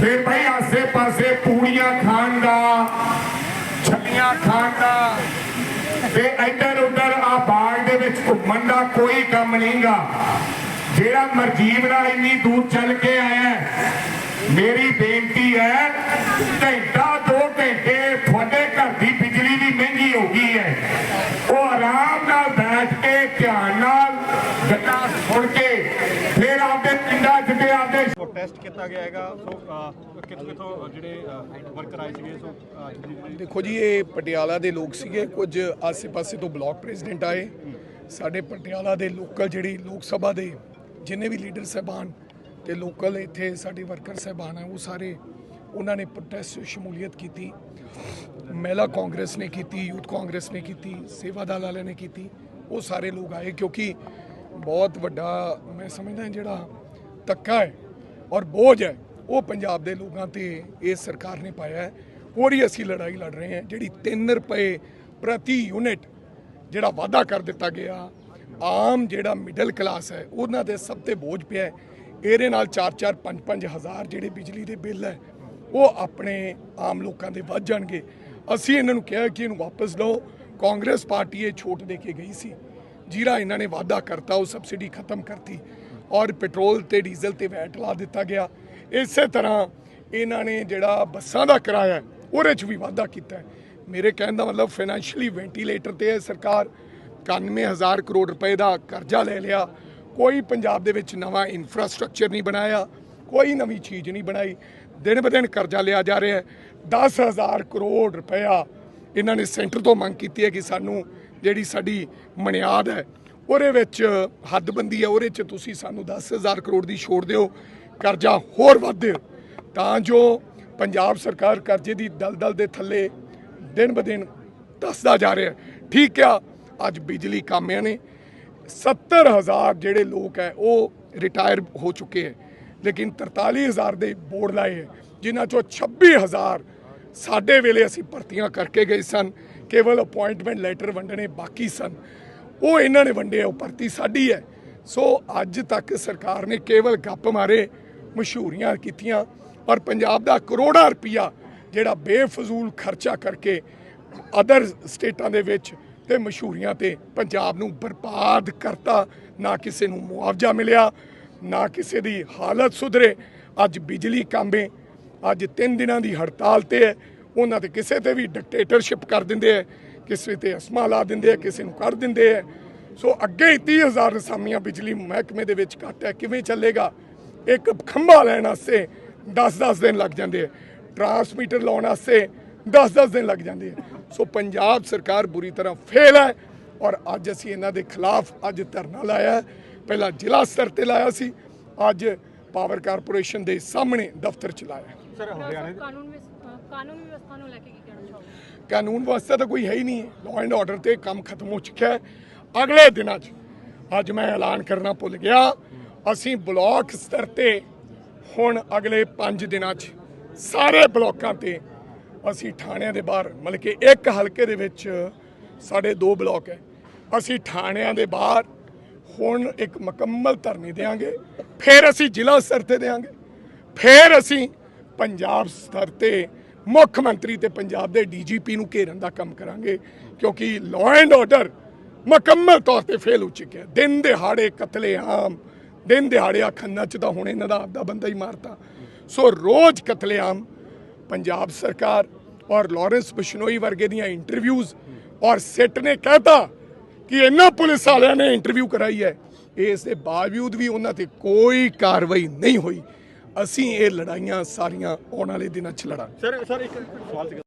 ਤੇ ਬਈ ਆਸੇ ਪਾਸੇ ਪੂੜੀਆਂ ਖਾਣ ਦਾ, ਛੱਲੀਆਂ ਖਾਣ ਦਾ। ਤੇ ਇੱਧਰ ਉੱਧਰ ਆ ਬਾਗ ਦੇ ਵਿੱਚ ਘੁੰਮਣ ਦਾ ਕੋਈ ਕੰਮ ਨਹੀਂਗਾ। ਜਿਹੜਾ ਮਰਜੀਬ ਨਾਲ ਇੰਨੀ ਦੂਰ ਚੱਲ ਕੇ ਆਇਆ ਮੇਰੀ ਬੇਨਤੀ ਹੈ, ਘੰਟਾ ਦੋ ਘੰਟੇ ਤੁਹਾਡੇ ਘਰ ਦੀ ਬਿਜਲੀ ਵੀ ਮਹਿੰਗੀ ਹੋ ਗਈ ਹੈ। ਉਹ ਆਰਾਮ ਨਾਲ ਬੈਠ ਕੇ, ਧਿਆਨ ਨਾਲ ਗੱਲਾਂ ਸੁਣ ਕੇ ਫਿਰ ਆਪਦੇ ਪਿੰਡਾਂ 'ਚ ਤੇ ਆਪਦੇ ਕੀਤਾ ਗਿਆ ਹੈਗਾ। ਸੋ ਅ, ਕਿੱਥੋਂ ਜਿਹੜੇ ਵਰਕਰ ਆਏ ਸੀਗੇ ਸੋ ਦੇਖੋ ਜੀ ਇਹ ਪਟਿਆਲਾ ਦੇ ਲੋਕ ਸੀਗੇ। ਕੁਝ ਆਸੇ-ਪਾਸੇ ਤੋਂ ਬਲਾਕ ਪ੍ਰੈਜ਼ੀਡੈਂਟ ਆਏ। ਸਾਡੇ ਪਟਿਆਲਾ ਦੇ ਲੋਕਲ ਜਿਹੜੀ ਲੋਕ ਸਭਾ ਦੇ ਜਿੰਨੇ ਵੀ ਲੀਡਰ ਸਹਿਬਾਨ ਤੇ ਲੋਕਲ ਇੱਥੇ ਸਾਡੇ ਵਰਕਰ ਸਹਿਬਾਨ ਆ ਉਹ ਸਾਰੇ ਉਹਨਾਂ ਨੇ ਪ੍ਰੋਟੈਸਟ 'ਚ ਸ਼ਮੂਲੀਅਤ ਕੀਤੀ। ਮਹਿਲਾ ਕਾਂਗਰਸ ਨੇ ਕੀਤੀ ਯੂਥ ਕਾਂਗਰਸ ਨੇ ਕੀਤੀ ਸੇਵਾ ਦਲ ਵਾਲਿਆਂ ਨੇ ਕੀਤੀ। ਉਹ ਸਾਰੇ ਲੋਕ ਆਏ ਕਿਉਂਕਿ ਬਹੁਤ ਵੱਡਾ ਮੈਂ ਸਮਝਦਾ ਜਿਹੜਾ ਤੱਕਾ ਹੈ ਔਰ ਬੋਝ ਹੈ, ਉਹ ਪੰਜਾਬ ਦੇ ਲੋਕਾਂ ਤੇ ਇਸ ਸਰਕਾਰ ਨੇ ਪਾਇਆ ਹੈ। ਹੋਰ ਹੀ ਅਸੀਂ ਲੜਾਈ ਲੜ ਰਹੇ ਹਾਂ, ਜਿਹੜੀ 3 ਰੁਪਏ ਪ੍ਰਤੀ ਯੂਨਿਟ ਜਿਹੜਾ ਵਾਅਦਾ ਕਰ ਦਿੱਤਾ ਗਿਆ, ਆਮ ਜਿਹੜਾ ਮਿਡਲ ਕਲਾਸ ਹੈ, ਉਹਨਾਂ ਦੇ ਸਭ ਤੇ ਬੋਝ ਪਿਆ ਹੈ। ਇਹਦੇ ਨਾਲ 4-4 5-5 ਹਜ਼ਾਰ ਜਿਹੜੇ ਬਿਜਲੀ ਦੇ ਬਿੱਲ ਹੈ, ਉਹ ਆਪਣੇ ਆਮ ਲੋਕਾਂ ਦੇ ਵੱਧ ਜਾਣਗੇ। ਅਸੀਂ ਇਹਨਾਂ ਨੂੰ ਕਿਹਾ ਕਿ ਇਹਨੂੰ ਵਾਪਸ ਲਓ। ਕਾਂਗਰਸ ਪਾਰਟੀ ਇਹ ਛੋਟ ਦੇ ਕੇ ਗਈ ਸੀ। ਜਿਹੜਾ ਇਹਨਾਂ ਨੇ ਵਾਅਦਾ ਕਰਤਾ, ਉਹ ਸਬਸਿਡੀ ਖਤਮ ਕਰਤੀ। ਔਰ ਪੈਟਰੋਲ ਤੇ ਡੀਜ਼ਲ ਤੇ ਵੈਟ ਲਾ ਦਿੱਤਾ ਗਿਆ। ਇਸੇ ਤਰ੍ਹਾਂ ਇਹਨਾਂ ਨੇ ਜਿਹੜਾ ਬੱਸਾਂ ਦਾ ਕਿਰਾਇਆ ਉਹਦੇ 'ਚ ਵੀ ਵਾਧਾ ਕੀਤਾ ਮੇਰੇ ਕਹਿਣ ਦਾ ਮਤਲਬ ਫਾਈਨੈਂਸ਼ੀਅਲੀ ਵੈਂਟੀਲੇਟਰ ਤੇ ਹੈ ਸਰਕਾਰ 91000 ਕਰੋੜ ਰੁਪਏ ਦਾ ਕਰਜ਼ਾ ਲੈ ਲਿਆ। ਕੋਈ ਪੰਜਾਬ ਦੇ ਵਿੱਚ ਨਵਾਂ ਇਨਫਰਾਸਟ੍ਰਕਚਰ ਨਹੀਂ ਬਣਾਇਆ, ਕੋਈ ਨਵੀਂ ਚੀਜ਼ ਨਹੀਂ ਬਣਾਈ। ਦਿਨ ਬ ਦਿਨ ਕਰਜ਼ਾ ਲਿਆ ਜਾ ਰਿਹਾ ਹੈ। 10000 ਕਰੋੜ ਰੁਪਇਆ ਇਹਨਾਂ ਨੇ ਸੈਂਟਰ ਤੋਂ ਮੰਗ ਕੀਤੀ ਹੈ ਕਿ ਸਾਨੂੰ ਜਿਹੜੀ ਸਾਡੀ ਮਨਿਆਦ ਹੈ ਉਹਦੇ ਵਿੱਚ ਹੱਦਬੰਦੀ ਹੈ ਉਹਦੇ 'ਚ ਤੁਸੀਂ ਸਾਨੂੰ 10000 ਕਰੋੜ ਦੀ ਛੋੜ ਦਿਓ, ਕਰਜ਼ਾ ਹੋਰ ਵੱਧ ਤਾਂ ਜੋ ਪੰਜਾਬ ਸਰਕਾਰ ਕਰਜ਼ੇ ਦੀ ਦਲਦਲ ਦੇ ਥੱਲੇ ਦਿਨ ਬ ਦਿਨ ਦੱਸਦਾ ਜਾ ਰਿਹਾ। ਠੀਕ ਆ, ਅੱਜ ਬਿਜਲੀ ਕਾਮਿਆਂ ਨੇ 70000 ਜਿਹੜੇ ਲੋਕ ਹੈ ਉਹ ਰਿਟਾਇਰ ਹੋ ਚੁੱਕੇ ਹੈ ਲੇਕਿਨ 43000 ਦੇ ਬੋਰਡ ਲਾਏ ਹੈ ਜਿਨ੍ਹਾਂ ਚੋਂ 26000 ਸਾਡੇ ਵੇਲੇ ਅਸੀਂ ਭਰਤੀਆਂ ਕਰਕੇ ਗਏ ਸਨ, ਕੇਵਲ ਅਪਾਇੰਟਮੈਂਟ ਲੈਟਰ ਵੰਡਣੇ ਬਾਕੀ ਸਨ। ਉਹ ਇਹਨਾਂ ਨੇ ਵੰਡਿਆ ਉਹ ਭਰਤੀ ਸਾਡੀ ਹੈ। ਸੋ ਅੱਜ ਤੱਕ ਸਰਕਾਰ ਨੇ ਕੇਵਲ ਗੱਪ ਮਾਰੇ, ਮਸ਼ਹੂਰੀਆਂ ਕੀਤੀਆਂ ਔਰ ਪੰਜਾਬ ਦਾ ਕਰੋੜਾਂ ਰੁਪਈਆ ਜਿਹੜਾ ਬੇਫਜ਼ੂਲ ਖਰਚਾ ਕਰਕੇ ਅਦਰ ਸਟੇਟਾਂ ਦੇ ਵਿੱਚ ਤੇ ਮਸ਼ਹੂਰੀਆਂ ਤੇ ਪੰਜਾਬ ਨੂੰ ਬਰਬਾਦ ਕਰਤਾ, ਨਾ ਕਿਸੇ ਨੂੰ ਮੁਆਵਜ਼ਾ ਮਿਲਿਆ, ਨਾ ਕਿਸੇ ਦੀ ਹਾਲਤ ਸੁਧਰੇ। ਅੱਜ ਬਿਜਲੀ ਕਾਂਬੇ, ਅੱਜ 3 ਦਿਨਾਂ ਦੀ ਹੜਤਾਲ ਤੇ ਹੈ, ਉਹਨਾਂ ਤੇ ਕਿਸੇ ਤੇ ਵੀ ਡਿਕਟੇਟਰਸ਼ਿਪ ਕਰ ਦਿੰਦੇ ਹੈ। ਕਿਸੇ ਤੇ ਅਸਮਾ ਲਾ ਦਿੰਦੇ ਹੈ ਕਿਸੇ ਨੂੰ ਕਰ ਦਿੰਦੇ ਹੈ ਸੋ ਅੱਗੇ ਹੀ 30000 ਰਸਾਮੀਆਂ ਬਿਜਲੀ ਮਹਿਕਮੇ ਦੇ ਵਿੱਚ ਘੱਟ ਹੈ। ਕਿਵੇਂ ਚੱਲੇਗਾ? ਇੱਕ ਖੰਭਾ ਲੈਣ ਵਾਸਤੇ 10-10 ਦਿਨ ਲੱਗ ਜਾਂਦੇ ਹੈ ਟਰਾਂਸਮੀਟਰ ਲਾਉਣ ਵਾਸਤੇ 10-10 ਦਿਨ ਲੱਗ ਜਾਂਦੇ ਹੈ ਸੋ ਪੰਜਾਬ ਸਰਕਾਰ ਬੁਰੀ ਤਰ੍ਹਾਂ ਫੇਲ ਹੈ ਔਰ ਅੱਜ ਅਸੀਂ ਇਹਨਾਂ ਦੇ ਖਿਲਾਫ ਅੱਜ ਧਰਨਾ ਲਾਇਆ। ਪਹਿਲਾਂ ਜ਼ਿਲ੍ਹਾ ਸਤਰ ਤੇ ਲਾਇਆ ਸੀ। ਅੱਜ ਪਾਵਰ ਕਾਰਪੋਰੇਸ਼ਨ ਦੇ ਸਾਹਮਣੇ ਦਫ਼ਤਰ ਚ ਲਾਇਆ ਹੈ। ਸਰ ਹਰਿਆਣੇ ਕਾਨੂੰਨ ਅ, ਕਾਨੂੰਨ ਵਿਵਸਥਾ ਨੂੰ ਲੈ ਕੇ ਕੀ ਕਹਿਣਾ ਚਾਹੋਗੇ? ਕਾਨੂੰਨ ਵਿਵਸਥਾ ਤਾਂ ਕੋਈ ਹੈ ਹੀ ਨਹੀਂ। ਲਾਅ ਐਂਡ ਆਰਡਰ ਤੇ ਕੰਮ ਖਤਮ ਹੋ ਚੁੱਕਿਆ ਹੈ। ਅਗਲੇ ਦਿਨਾਂ 'ਚ ਅੱਜ ਮੈਂ ਐਲਾਨ ਕਰਨਾ ਭੁੱਲ ਗਿਆ। ਅਸੀਂ ਬਲਾਕ ਸਤਰ ਤੇ ਹੁਣ ਅਗਲੇ 5 ਦਿਨਾਂ 'ਚ ਸਾਰੇ ਬਲਾਕਾਂ ਤੇ ਅਸੀਂ ਥਾਣਿਆਂ ਦੇ ਬਾਹਰ, ਮਤਲਬ ਕਿ ਇੱਕ ਹਲਕੇ ਦੇ ਵਿੱਚ ਸਾਡੇ ਦੋ ਬਲਾਕ ਹੈ। ਅਸੀਂ ਥਾਣਿਆਂ ਦੇ ਬਾਹਰ ਹੁਣ ਇੱਕ ਮੁਕੰਮਲ ਧਰਨੇ ਦੇਾਂਗੇ ਫਿਰ ਅਸੀਂ ਜ਼ਿਲ੍ਹਾ ਸਤਰ ਤੇ ਦੇਾਂਗੇ ਫਿਰ ਅਸੀਂ ਪੰਜਾਬ ਸਤਰ ਤੇ ਮੁੱਖ ਮੰਤਰੀ ਤੇ ਪੰਜਾਬ ਦੇ ਡੀਜੀਪੀ ਨੂੰ ਘੇਰਨ ਦਾ ਕੰਮ ਕਰਾਂਗੇ, ਕਿਉਂਕਿ ਲਾਅ ਐਂਡ ਆਰਡਰ ਮੁਕੰਮਲ ਤੌਰ ਤੇ ਫੇਲ ਹੋ ਚੁੱਕਿਆ ਦਿਨ ਦਿਹਾੜੇ ਕਤਲੇਆਮ, ਦਿਨ ਦਿਹਾੜੇ ਖੰਨਾ ਚ ਤਾਂ ਹੁਣ ਇਹਨਾਂ ਦਾ ਆਪਦਾ ਬੰਦਾ ਹੀ ਮਾਰਤਾ। ਸੋ ਰੋਜ਼ ਕਤਲੇਆਮ ਪੰਜਾਬ ਸਰਕਾਰ ਔਰ ਲਾਰੈਂਸ ਬਿਸ਼ਨੋਈ ਵਰਗੇ ਦੀਆਂ ਇੰਟਰਵਿਊਜ਼ ਔਰ ਸਿੱਟ ਨੇ ਕਹਿਤਾ ਕਿ ਇਹਨਾਂ ਪੁਲਿਸ ਵਾਲਿਆਂ ਨੇ ਇੰਟਰਵਿਊ ਕਰਾਈ ਹੈ। ਇਸ ਦੇ ਬਾਵਜੂਦ ਵੀ ਉਹਨਾਂ ਤੇ ਕੋਈ ਕਾਰਵਾਈ ਨਹੀਂ ਹੋਈ। ਅਸੀਂ ਇਹ ਲੜਾਈਆਂ ਸਾਰੀਆਂ ਆਉਣ ਵਾਲੇ ਦਿਨਾਂ 'ਚ ਲੜਾਂਗੇ। ਸਰ ਸਰ ਇੱਕ ਸਵਾਲ